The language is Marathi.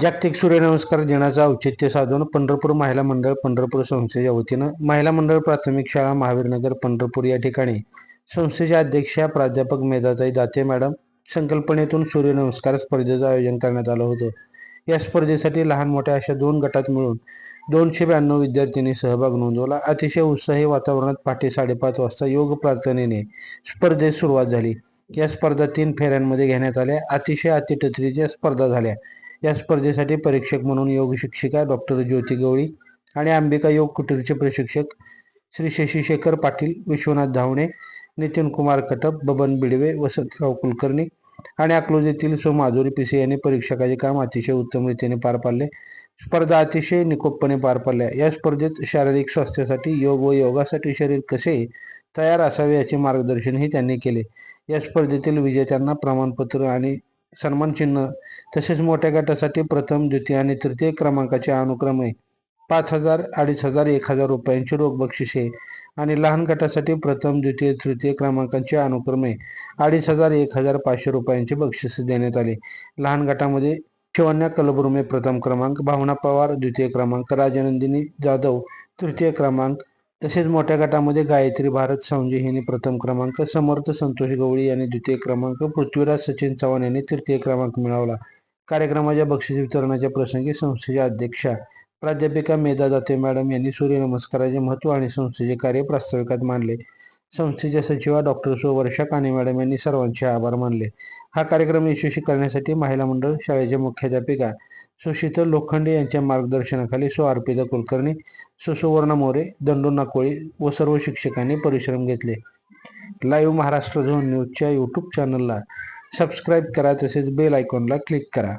जागतिक सूर्यनमस्कार दिनाचं औचित्य साधून पंढरपूर महिला मंडळ पंढरपूर संस्थेच्या वतीनं महिला मंडळ प्राथमिक शाळा महावीरनगर पंढरपूर या ठिकाणी. संस्थेच्या अध्यक्षा प्राध्यापक मेधाताई दाते मॅडम संकल्पनेतून सूर्यनमस्कार स्पर्धेचं आयोजन करण्यात आलं होतं. या स्पर्धेसाठी लहान मोठ्या अशा दोन गटात मिळून दोनशे ब्याण्णव विद्यार्थ्यांनी सहभाग नोंदवला. अतिशय उत्साही वातावरणात पहाटे साडेपाच वाजता योग प्रार्थनेने स्पर्धेस सुरुवात झाली. या स्पर्धा तीन फेऱ्यांमध्ये घेण्यात आल्या. अतिशय अतिटत्रीच्या स्पर्धा झाल्या. या स्पर्धेसाठी परीक्षक म्हणून योग शिक्षिका डॉक्टर ज्योती गवळी आणि अंबिका योग कुटीरचे प्रशिक्षक श्री शशिशेखर पाटील विश्वनाथ धावणे नितीन कुमार कटप बबन बिडवे वसंतराव कुलकर्णी आणि अकलूज येथील सो माधुरी पिसे यांनी परीक्षकाचे काम अतिशय उत्तम रीतीने पार पाडले. स्पर्धा अतिशय निकोपपणे पार पाडल्या. या स्पर्धेत शारीरिक स्वास्थ्यासाठी योग व योगासाठी शरीर कसे तयार असावे याचे मार्गदर्शनही त्यांनी केले. या स्पर्धेतील विजेत्यांना प्रमाणपत्र आणि सन्मान चिन्ह तसेच मोठ्या गटासाठी प्रथम द्वितीय आणि तृतीय क्रमांकाचे अनुक्रमे पाच हजार अडीच हजार एक हजार रुपयांची रोख बक्षिसे आणि लहान गटासाठी प्रथम द्वितीय तृतीय क्रमांकाचे अनुक्रमे अडीच हजार एक हजार पाचशे रुपयांचे बक्षीस देण्यात आले. लहान गटामध्ये शिवन्या कलबुर्मे प्रथम क्रमांक भावना पवार द्वितीय क्रमांक राजनंदिनी जाधव तृतीय क्रमांक तसेच मोठ्या गटामध्ये गायत्री भारत सांजे यांनी प्रथम क्रमांक समर्थ संतोष गवळी यांनी द्वितीय क्रमांक पृथ्वीराज सचिन चव्हाण यांनी तृतीय क्रमांक मिळवला. कार्यक्रमाच्या बक्षीस वितरणाच्या प्रसंगी संस्थेच्या अध्यक्षा प्राध्यापिका मेधा दाते मॅडम यांनी सूर्यनमस्काराचे महत्त्व आणि संस्थेचे कार्य प्रास्ताविकात मांडले. संस्थेच्या सचिवा डॉक्टर सो वर्षा काने मॅडम यांनी सर्वांचे आभार मानले. हा कार्यक्रम यशस्वी करण्यासाठी महिला मंडळ शाळेच्या मुख्याध्यापिका सुशीतल लोखंडे यांच्या मार्गदर्शनाखाली सो अर्पिता कुलकर्णी सुसुवर्ण मोरे दंडू नाकोळी व सर्व शिक्षकांनी परिश्रम घेतले. लाईव्ह महाराष्ट्र झोन न्यूजच्या यूट्यूब चॅनलला सबस्क्राईब करा तसेच बेल आयकॉनला क्लिक करा.